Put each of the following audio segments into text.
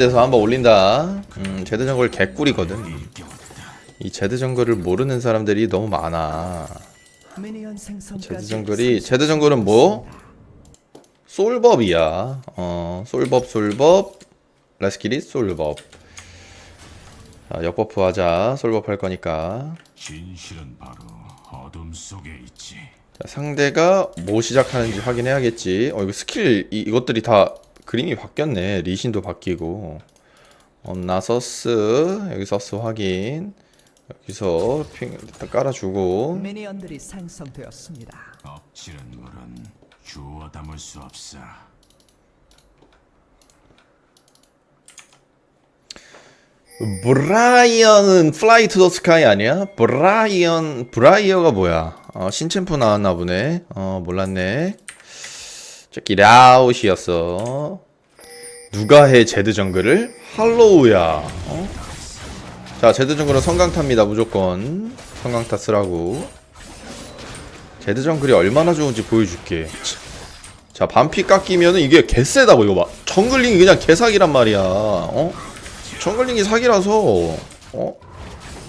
그래서 한번 올린다. 음, 제드 정글 개꿀이거든. 이 제드 정글을 모르는 사람들이 너무 많아. 제드 정글이 제드 정글은 뭐? 솔법이야. 어, 솔법 솔법. 레스키리 솔법. 자, 역버프 하자. 솔법 할 거니까. 진실은 바로 어둠 속에 있지. 자, 상대가 뭐 시작하는지 확인해야겠지. 어, 이거 스킬 이, 이것들이 다 그림이 바뀌었네. 리신도 바뀌고. 어, 나서스 여기 서스 확인. 여기서 핑 일단 깔아주고. 미니언들이 생성되었습니다. 엎치는 물은 주워 담을 수 없어. 브라이언은 플라이 투 더 스카이 아니야? 브라이언 브라이어가 뭐야? 어, 신챔프 나왔나 보네. 어 몰랐네. 저기 라웃이었어. 누가 해 제드 정글을? 할로우야. 어? 자 제드 정글은 성강타입니다 무조건. 성강타 쓰라고. 제드 정글이 얼마나 좋은지 보여줄게. 자 반피 깎이면은 이게 개쎄다고 이거 봐. 정글링이 그냥 개사기란 말이야. 어? 정글링이 사기라서 어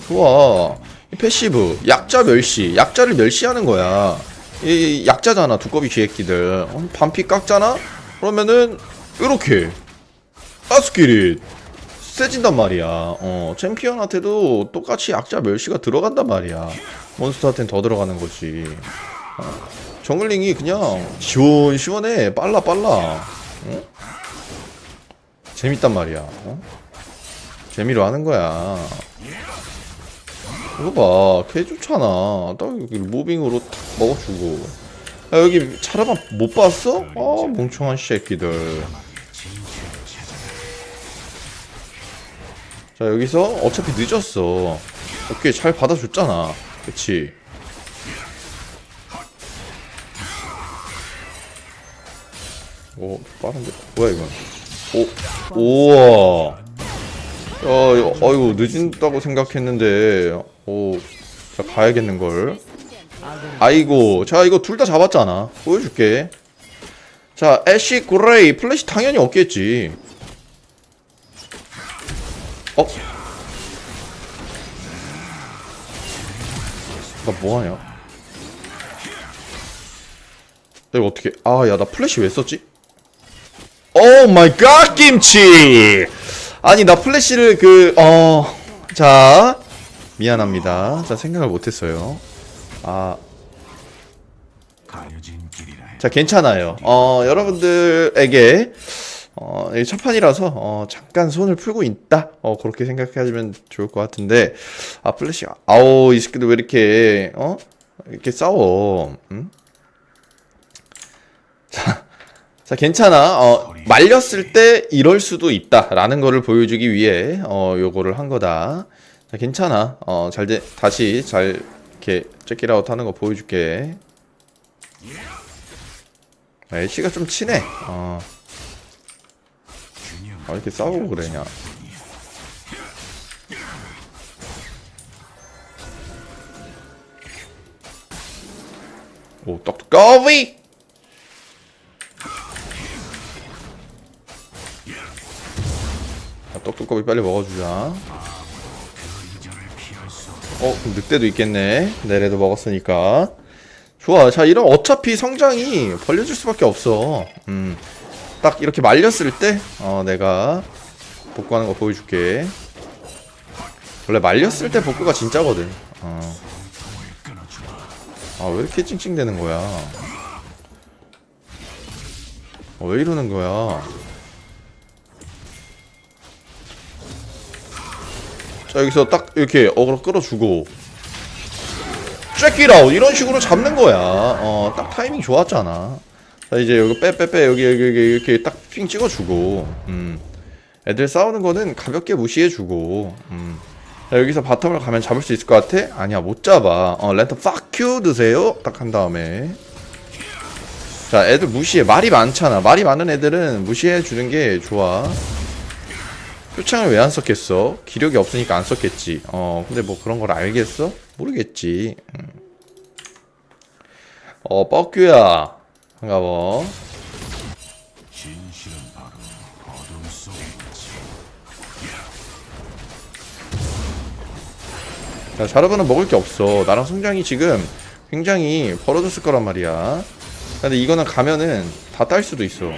좋아 이 패시브 약자 멸시 약자를 멸시하는 거야 이 약자잖아 두꺼비 귀애끼들 어? 반피 깎잖아 그러면은 이렇게 가스끼리 세진단 말이야 어 챔피언한테도 똑같이 약자 멸시가 들어간단 말이야 몬스터한테는 더 들어가는 거지 어? 정글링이 그냥 시원시원해 빨라 빨라 어? 재밌단 말이야 어? 재미로 하는 거야. 이거 봐, 개 좋잖아. 딱 여기 무빙으로 탁 먹어주고. 야, 여기 차라만 못 봤어? 아, 멍청한 새끼들. 자, 여기서 어차피 늦었어. 오케이, 잘 받아줬잖아. 그치? 오, 빠른데? 뭐야, 이건? 오, 우와. 야, 이거, 어이구, 늦은다고 생각했는데, 오, 자, 가야겠는 걸. 아이고, 자, 이거 둘 다 잡았잖아. 보여줄게. 자, 애쉬 그레이, 플래시 당연히 없겠지. 어? 나 뭐하냐? 나 이거 어떻게, 아, 야, 나 플래시 왜 썼지? 오 마이 갓, 김치! 아니 나 플래시를 그 어 자 미안합니다. 자 생각을 못했어요. 아. 자 괜찮아요. 어 여러분들에게 어 첫 판이라서 어 잠깐 손을 풀고 있다. 어 그렇게 생각하시면 좋을 것 같은데 아 플래시 아우 이 새끼들 왜 이렇게 어 이렇게 싸워? 응? 자. 자, 괜찮아. 어, 말렸을 때 이럴 수도 있다라는 거를 보여주기 위해 어, 요거를 한 거다. 자, 괜찮아. 어, 잘 돼. 다시 잘 이렇게 체키라웃 하는 거 보여줄게. 애쉬가 좀 친해. 어. 아, 이렇게 싸우고 그러냐. 오, 떡 떡거위! 자, 떡두꺼비 빨리 먹어주자. 어, 그럼 늑대도 있겠네. 내래도 먹었으니까. 좋아. 자, 이러면 어차피 성장이 벌려줄 수밖에 없어. 음. 딱 이렇게 말렸을 때, 어, 내가 복구하는 거 보여줄게. 원래 말렸을 때 복구가 진짜거든. 어. 아, 왜 이렇게 찡찡대는 거야? 어, 왜 이러는 거야? 자 여기서 딱 이렇게 어그로 끌어주고. 쬐끼라웃 이런 식으로 잡는 거야. 어 딱 타이밍 좋았잖아. 자 이제 여기 빼빼빼 여기 여기 여기 이렇게 딱 핑 찍어주고. 음. 애들 싸우는 거는 가볍게 무시해주고. 음. 자, 여기서 바텀을 가면 잡을 수 있을 것 같아? 아니야 못 잡아. 어 랜턴 팍큐 드세요. 딱 한 다음에. 자 애들 무시해. 말이 많잖아. 말이 많은 애들은 무시해 주는 게 좋아 표창을 왜 안 썼겠어? 기력이 없으니까 안 썼겠지. 어, 근데 뭐 그런 걸 알겠어? 모르겠지. 음. 어, 뻑규야. 반가워. 자, 자르바는 먹을 게 없어. 나랑 성장이 지금 굉장히 벌어졌을 거란 말이야. 근데 이거는 가면은 다 딸 수도 있어.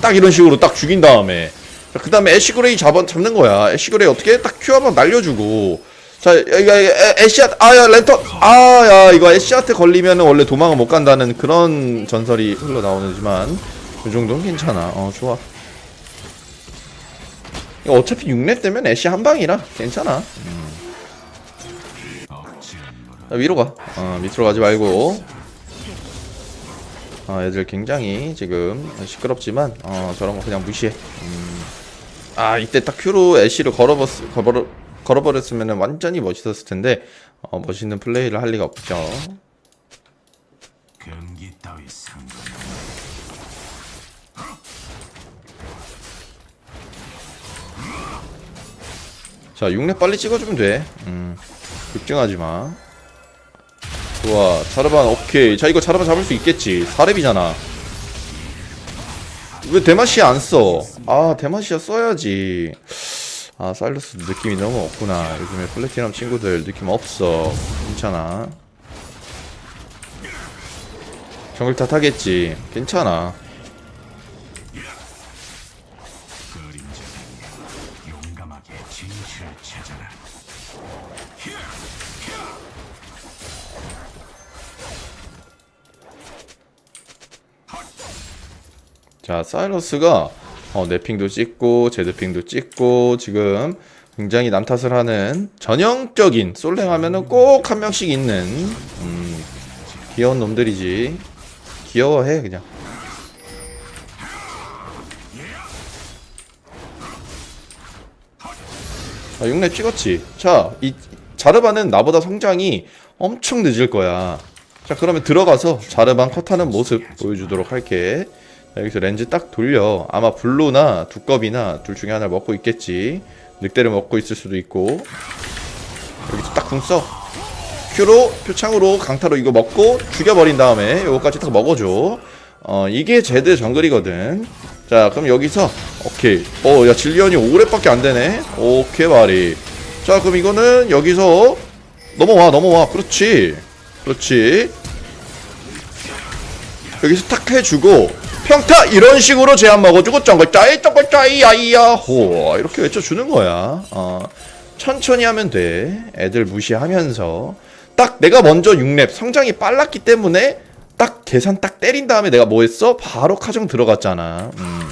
딱 이런 식으로 딱 죽인 다음에. 그 다음에 애쉬 그레이 잡아, 잡는 거야. 애쉬 그레이 어떻게 딱 큐 한번 날려주고. 자 이거 애쉬한테 아 야 랜턴. 아 야 이거 애쉬한테 걸리면은 원래 도망을 못 간다는 그런 전설이 흘러나오지만 그 정도는 괜찮아. 어 좋아. 어차피 6렙 되면 애쉬 한 방이라 괜찮아. 물어 자, 위로 가. 어, 밑으로 가지 말고. 어, 애들 굉장히 지금 시끄럽지만 어, 저런 거 그냥 무시해. 음. 아 이때 딱 큐로 애쉬를 걸어버렸, 걸어, 걸어버렸으면 완전히 멋있었을 텐데 어, 멋있는 플레이를 할 리가 없죠. 경기 따위 상관 자 6렙 빨리 찍어주면 돼. 음, 급증하지 마. 좋아 자르반 오케이. 자 이거 자르반 잡을 수 있겠지. 4렙이잖아. 왜 대마시아 안 써? 아 대마시아 써야지. 아 사일러스 느낌이 너무 없구나. 요즘에 플래티넘 친구들 느낌 없어. 괜찮아. 정글 탓하겠지. 괜찮아. 자, 사이러스가 어, 내핑도 찍고 제드핑도 찍고 지금 굉장히 남탓을 하는 전형적인 솔랭 하면은 꼭 한 명씩 있는 음, 귀여운 놈들이지. 귀여워해 그냥. 자, 6렙 찍었지. 자, 이 자르바는 나보다 성장이 엄청 늦을 거야. 자, 그러면 들어가서 자르반 컷하는 모습 보여주도록 할게. 자, 여기서 렌즈 딱 돌려. 아마 블루나 두꺼비나 둘 중에 하나를 먹고 있겠지. 늑대를 먹고 있을 수도 있고. 여기서 딱 궁 써. 큐로, 표창으로, 강타로 이거 먹고 죽여버린 다음에 요거까지 딱 먹어줘. 어, 이게 제드 정글이거든. 자, 그럼 여기서, 오케이. 어, 야, 질리언이 5렙밖에 안 되네? 오케이, 말이. 자, 그럼 이거는 여기서 넘어와, 넘어와. 그렇지. 그렇지. 여기서 탁 해주고 평타 이런 식으로 제한 먹어주고 정글 짜이 정글 짜이 야이야 호. 이렇게 외쳐주는 거야. 어, 천천히 하면 돼. 애들 무시하면서. 딱 내가 먼저 6렙 성장이 빨랐기 때문에 딱 계산 딱 때린 다음에 내가 뭐 했어? 바로 카정 들어갔잖아. 음.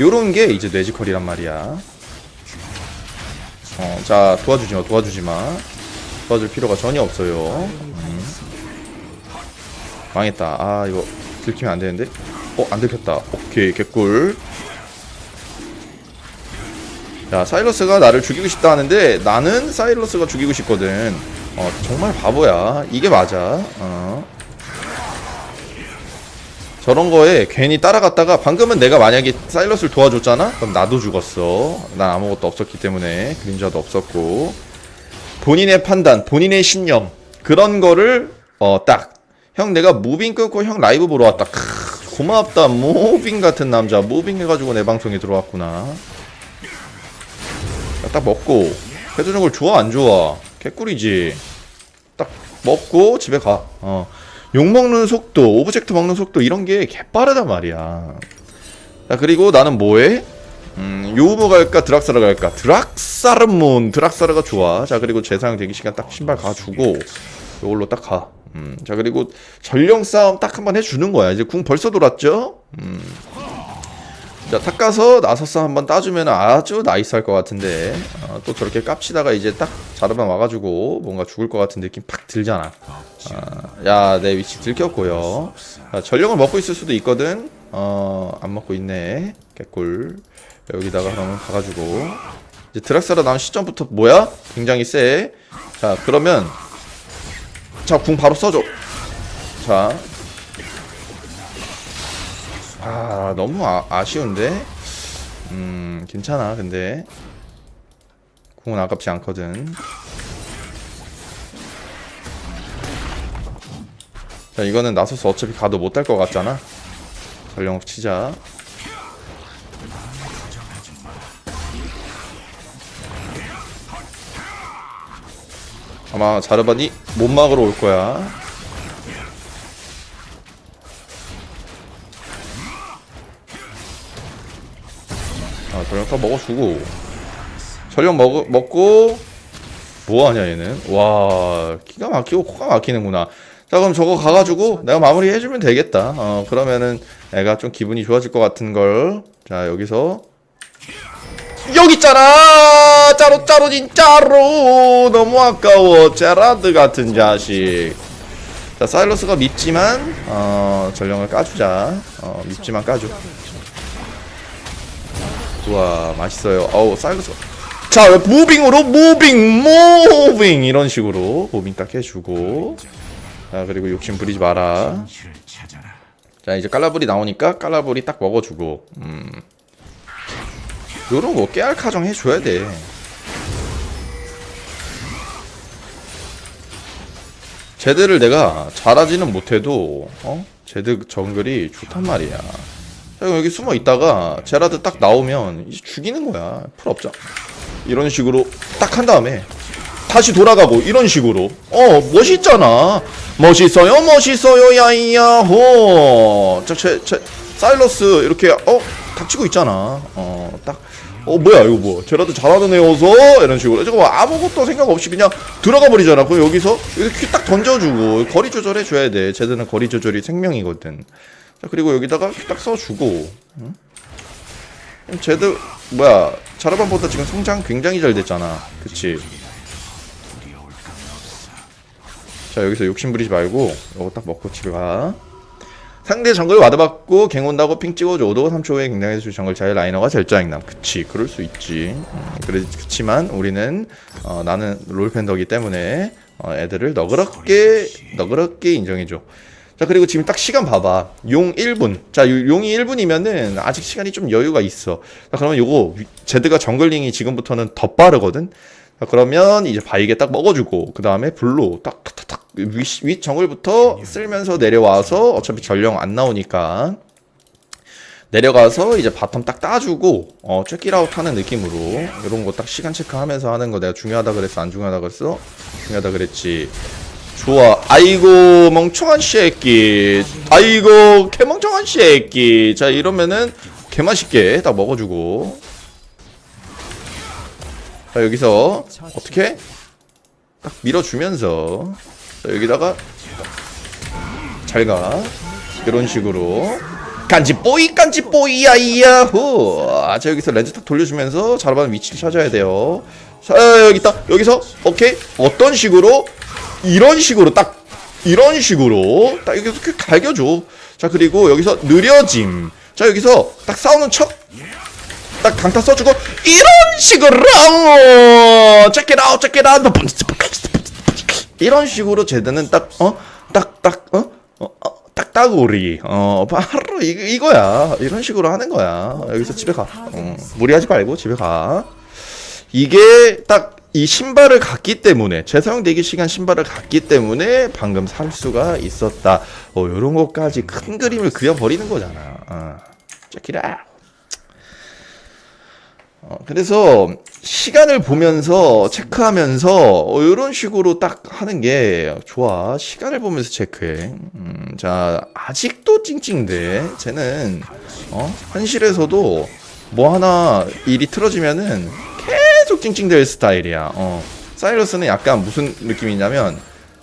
요런 게 이제 뇌지컬이란 말이야. 어, 자 도와주지마 도와주지마. 도와줄 필요가 전혀 없어요. 망했다. 아 이거 들키면 안 되는데. 어 안 들켰다. 오케이 개꿀. 자 사이러스가 나를 죽이고 싶다 하는데 나는 사이러스가 죽이고 싶거든. 어 정말 바보야. 이게 맞아. 어. 저런 거에 괜히 따라갔다가 방금은 내가 만약에 사이러스를 도와줬잖아? 그럼 나도 죽었어. 난 아무것도 없었기 때문에 그림자도 없었고 본인의 판단, 본인의 신념 그런 거를 어 딱 형 내가 무빙 끊고 형 라이브 보러 왔다. 크, 고맙다. 무빙 같은 남자. 무빙 해가지고 내 방송에 들어왔구나. 자, 딱 먹고 해주는 걸 좋아 안 좋아? 개꿀이지. 딱 먹고 집에 가. 어. 욕 먹는 속도, 오브젝트 먹는 속도 이런 게 개빠르단 말이야. 자 그리고 나는 뭐해? 음, 요우모 갈까 드락사르 갈까? 드락사르몬 드락사르가 좋아. 자 그리고 재사용 대기 시간 딱 신발 가주고 요걸로 딱 가. 음, 자 그리고 전령 싸움 딱 한 번 해주는 거야. 이제 궁 벌써 돌았죠? 음. 자, 탁 가서 나서스 한번 따주면 아주 나이스할 것 같은데 어, 또 저렇게 깝치다가 이제 딱 자르반 와가지고 뭔가 죽을 것 같은 느낌 팍 들잖아. 아, 야, 내 위치 들켰고요. 자, 전령을 먹고 있을 수도 있거든. 어, 안 먹고 있네. 개꿀. 여기다가 그러면 가가지고 이제 드락사라 나온 시점부터 뭐야? 굉장히 세. 자, 그러면 자, 궁 바로 써줘. 자. 아, 너무 아, 아쉬운데? 음, 괜찮아, 근데. 궁은 아깝지 않거든. 자, 이거는 나서서 어차피 가도 못할 것 같잖아. 전령 치자. 아마 자르반이 못 막으러 올 거야. 아, 전력타 먹어주고. 전력 먹, 먹고, 뭐하냐, 얘는. 와, 기가 막히고 코가 막히는구나. 자, 그럼 저거 가가지고 내가 마무리 해주면 되겠다. 어, 그러면은 애가 좀 기분이 좋아질 것 같은 걸. 자, 여기서. 여기 있잖아! 짜로, 짜로, 진짜로! 너무 아까워. 제라드 같은 자식. 자, 사일러스가 밉지만, 어, 전령을 까주자. 어, 밉지만 까줘. 우와, 맛있어요. 어우, 사일러스가. 자, 무빙으로, 무빙, 무빙! 이런 식으로, 무빙 딱 해주고. 자, 그리고 욕심 부리지 마라. 자, 이제 깔라불이 나오니까 깔라불이 딱 먹어주고. 음. 요런 거 깨알 카정 해줘야 돼. 제드를 내가 잘하지는 못해도, 어? 제드 정글이 좋단 말이야. 자, 여기 숨어 있다가 제라드 딱 나오면 이제 죽이는 거야. 풀 없죠. 이런 식으로 딱 한 다음에 다시 돌아가고 이런 식으로 어 멋있잖아 멋있어요 멋있어요 야이야호 저제 사일러스 이렇게 어 닥치고 있잖아. 어 딱. 어 뭐야 이거 뭐. 제라도 잘하는 애여서? 이런 식으로. 저거 뭐 아무것도 생각 없이 그냥 들어가 버리잖아. 그럼 여기서 이렇게 딱 던져주고 거리 조절해 줘야 돼. 제드는 거리 조절이 생명이거든. 자 그리고 여기다가 딱 써주고 응? 제드 뭐야 자르반보다 지금 성장 굉장히 잘 됐잖아. 그치. 자 여기서 욕심 부리지 말고 이거 딱 먹고 집에 가 상대 정글 와드 받고 갱 온다고 핑 찍어줘도 3초 후에 갱당해서 정글 자의 라이너가 될 짜잉남. 그치 그럴 수 있지. 음, 그치만 우리는 어, 나는 롤팬더기 때문에 어, 애들을 너그럽게 너그럽게 인정해줘. 자 그리고 지금 딱 시간 봐봐. 용 1분. 자 요- 용이 1분이면은 아직 시간이 좀 여유가 있어. 자 그러면 요거 위- 제드가 정글링이 지금부터는 더 빠르거든? 자 그러면 이제 바이게 딱 먹어주고 그 다음에 블루 딱딱딱 윗, 윗 정글부터 쓸면서 내려와서 어차피 전령 안 나오니까 내려가서 이제 바텀 딱 따주고 어 쬐끼라웃 하는 느낌으로 이런 거 딱 시간 체크하면서 하는 거 내가 중요하다 그랬어 안 중요하다 그랬어? 중요하다 그랬지. 좋아. 아이고 멍청한 새끼. 아이고 개멍청한 새끼. 자 이러면은 개맛있게 딱 먹어주고. 자 여기서 어떻게? 딱 밀어주면서 자, 여기다가 잘가. 이런 식으로. 간지 뽀이 간지 뽀이야 이야호 아, 자 여기서 렌즈 딱 돌려주면서 자르반 위치를 찾아야 돼요. 자 여기 있다. 여기서 오케이. 어떤 식으로? 이런 식으로 딱 이런 식으로. 딱 여기서 이렇게 갈겨줘. 자 그리고 여기서 느려짐. 자 여기서 딱 싸우는 척. 딱 강타 써주고 이런 식으로! Check it out 이런 식으로 제드는 딱 어 딱딱어어 딱따구리. 어 바로 이, 이거야. 이런 식으로 하는 거야. 여기서 집에 가. 어, 무리하지 말고 집에 가. 이게 딱 이 신발을 갔기 때문에 재사용 대기 시간 신발을 갔기 때문에 방금 살 수가 있었다. 어 요런 것까지 큰 그림을 그려버리는 거잖아. 어. check it out 어, 그래서 시간을 보면서 체크하면서 어, 이런 식으로 딱 하는 게 좋아. 시간을 보면서 체크해. 음, 자 아직도 찡찡대. 쟤는 어? 현실에서도 뭐 하나 일이 틀어지면은 계속 찡찡댈 스타일이야. 어. 사이러스는 약간 무슨 느낌이냐면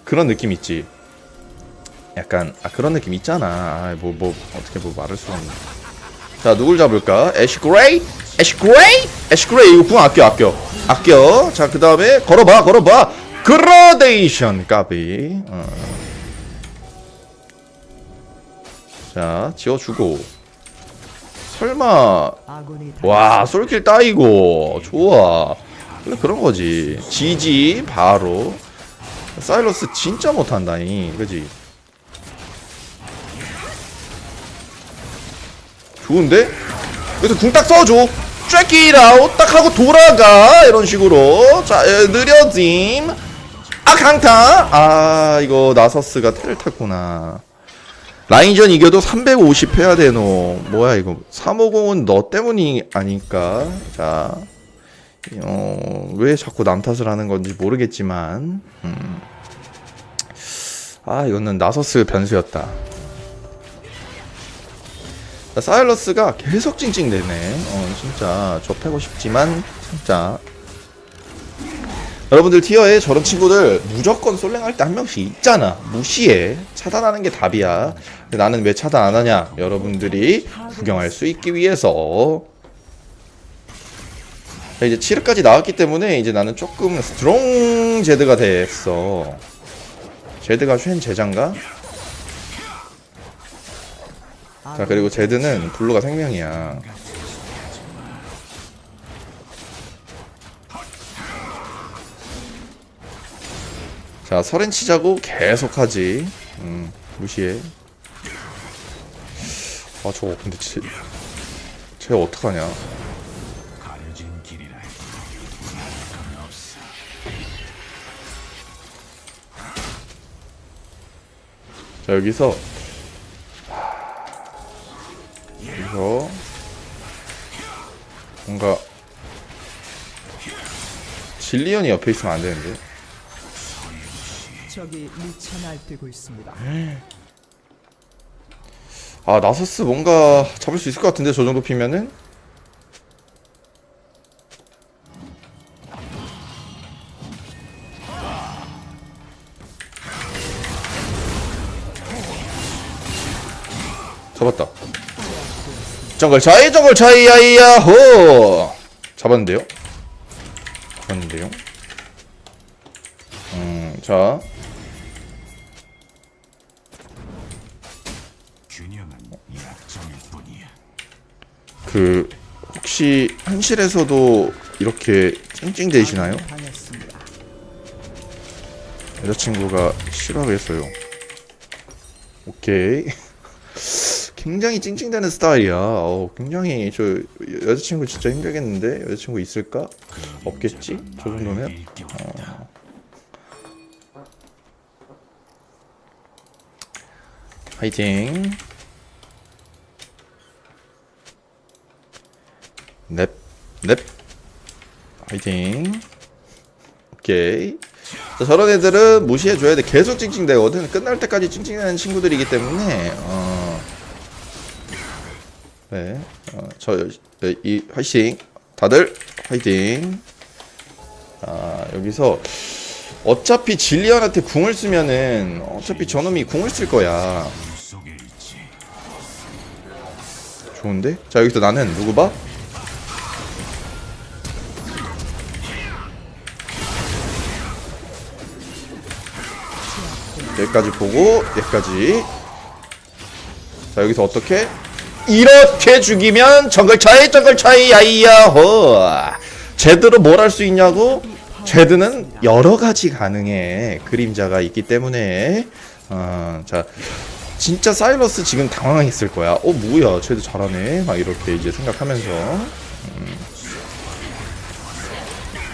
그런 느낌 있지. 약간 아 그런 느낌 있잖아. 뭐뭐 어떻게 뭐 말할 수가 없네. 자 누굴 잡을까? 애쉬 그레이? 애쉬 그레이? 애쉬 그레이 이거 궁 아껴 아껴. 아껴. 자 그 다음에 걸어봐 걸어봐. 그라데이션 까비. 어. 자 지워주고. 설마. 와 솔킬 따이고 좋아. 원래 그런 거지. 지지 바로. 사일러스 진짜 못한다니 그지? 좋은데? 여기서 궁 딱 써줘 쬐끼라웃 딱 하고 돌아가. 이런 식으로. 자 에, 느려짐. 아 강타. 아 이거 나서스가 테를 탔구나. 라인전 이겨도 350 해야 되노. 뭐야 이거. 350은 너 때문이 아닐까? 자 어, 왜 자꾸 남 탓을 하는 건지 모르겠지만, 음. 아, 이거는 나서스 변수였다. 자, 사일러스가 계속 찡찡대네. 어, 진짜 저 패고 싶지만 진짜 여러분들 티어에 저런 친구들 무조건 솔랭할 때 한 명씩 있잖아. 무시해. 차단하는 게 답이야. 근데 나는 왜 차단 안 하냐? 여러분들이 구경할 수 있기 위해서. 자, 이제 7회까지 나왔기 때문에 이제 나는 조금 스트롱 제드가 됐어. 제드가 쉔 제장가? 자 그리고 제드는 블루가 생명이야. 자 서렌 치자고 계속하지. 음 무시해. 아 저거 근데 쟤, 쟤 어떡하냐? 자 여기서 뭔가 질리언이 옆에 있으면 안 되는데. 적이 미쳐 날뛰고 있습니다. 아 나서스 뭔가 잡을 수 있을 것 같은데 저 정도 피면은 정글 차이 정글 차이 야이야호 잡았는데요 잡았는데요 음자. 그 혹시 현실에서도 이렇게 찡찡대시나요? 여자친구가 싫어하겠어요. 오케이. 굉장히 찡찡대는 스타일이야. 어, 굉장히 저 여자친구 진짜 힘들겠는데 여자친구 있을까? 없겠지? 저 정도면? 일경이다. 화이팅. 넵, 넵. 화이팅. 오케이. 자, 저런 애들은 무시해줘야 돼. 계속 찡찡대거든. 끝날 때까지 찡찡대는 친구들이기 때문에, 어. 네. 어, 저, 네, 이, 화이팅. 다들, 화이팅. 아, 여기서, 어차피 질리언한테 궁을 쓰면은, 어차피 저놈이 궁을 쓸 거야. 좋은데? 자 여기서 나는 누구 봐? 여기까지 보고 여기까지 자 여기서 어떻게? 이렇게 죽이면 정글 차이 정글 차이 야이야호 제대로 뭘 할 수 있냐고? 제드는 여러 가지 가능해 그림자가 있기 때문에 어, 자 진짜 사이러스 지금 당황했을 거야. 어 뭐야, 쟤도 잘하네. 막 이렇게 이제 생각하면서 음.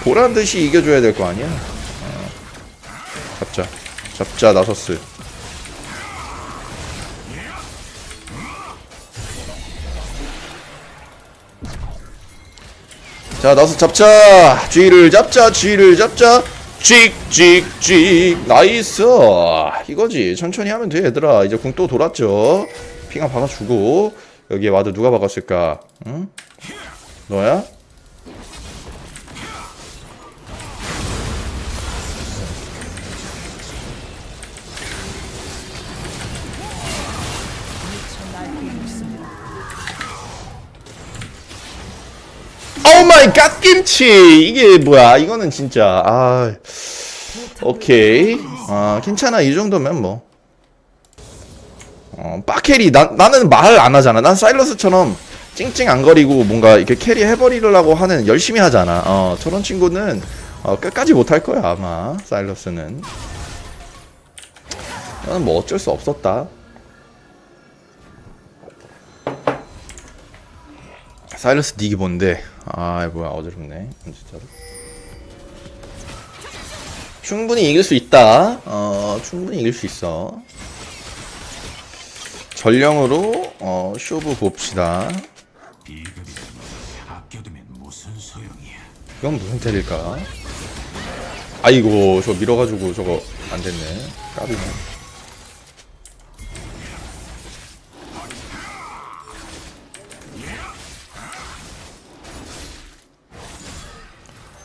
보란 듯이 이겨줘야 될 거 아니야. 어. 잡자, 잡자 나서스. 자 나서 잡자. 쥐를 잡자 쥐를 잡자. 찍찍찍 나이스. 이거지. 천천히 하면 돼 얘들아. 이제 궁 또 돌았죠. 핑하 박아주고. 여기에 와드 누가 박았을까? 응? 너야? 오 마이 갓 김치! 이게 뭐야? 이거는 진짜 아 오케이. 아 괜찮아. 이 정도면 뭐. 어, 빡캐리. 나, 나는 말안 하잖아. 난 사일러스처럼 찡찡 안 거리고 뭔가 이렇게 캐리 해버리려고 하는 열심히 하잖아. 어 저런 친구는 어, 끝까지 못할 거야 아마. 사일러스는. 나는 뭐 어쩔 수 없었다 사일러스 닉이 뭔데? 아 뭐야 어지럽네 진짜로 충분히 이길 수 있다 어 충분히 이길 수 있어 전령으로 어 쇼부 봅시다. 이건 무슨 텔일까? 아이고 저거 밀어가지고 저거 안 됐네 까비네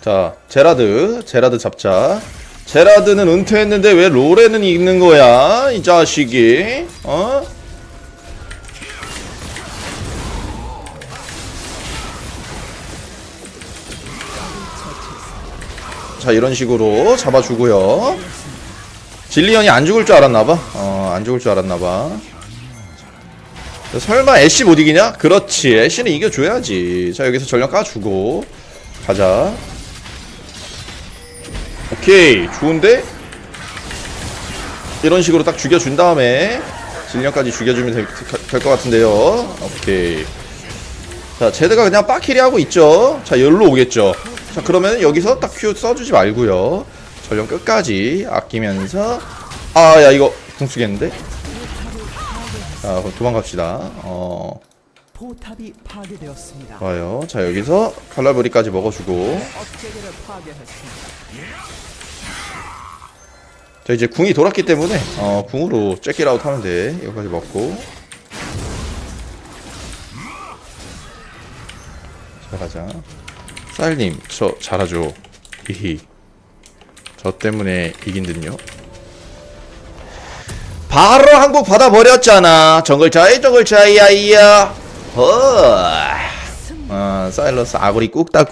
자 제라드 제라드 잡자. 제라드는 은퇴했는데 왜 롤에는 있는 거야 이 자식이? 어? 자 이런 식으로 잡아주고요. 진리언이 안 죽을 줄 알았나봐. 어안 죽을 줄 알았나봐. 설마 애쉬 못 이기냐? 그렇지. 애쉬는 이겨줘야지. 자 여기서 전력 까주고. 가자 오케이 좋은데? 이런 식으로 딱 죽여준 다음에 진령까지 죽여주면 될것 같은데요. 오케이. 자 제드가 그냥 빡키리 하고 있죠? 자 열로 오겠죠? 자 그러면 여기서 딱 큐 써주지 말고요. 전령 끝까지 아끼면서 아 야 이거 궁 쓰겠는데? 자 그럼 도망갑시다. 어. 포탑이 파괴되었습니다. 좋아요. 자 여기서 칼날부리까지 먹어주고 자 이제 궁이 돌았기 때문에 어 궁으로 잭키라웃 돼 이거까지 먹고. 자 가자. 쌀님 저 잘하죠. 히히. 저 때문에 이긴 듯요. 바로 한국 받아버렸잖아. 정글차이 정글차이 야이야. 어 아, 사일러스 아구리 꾹 닦고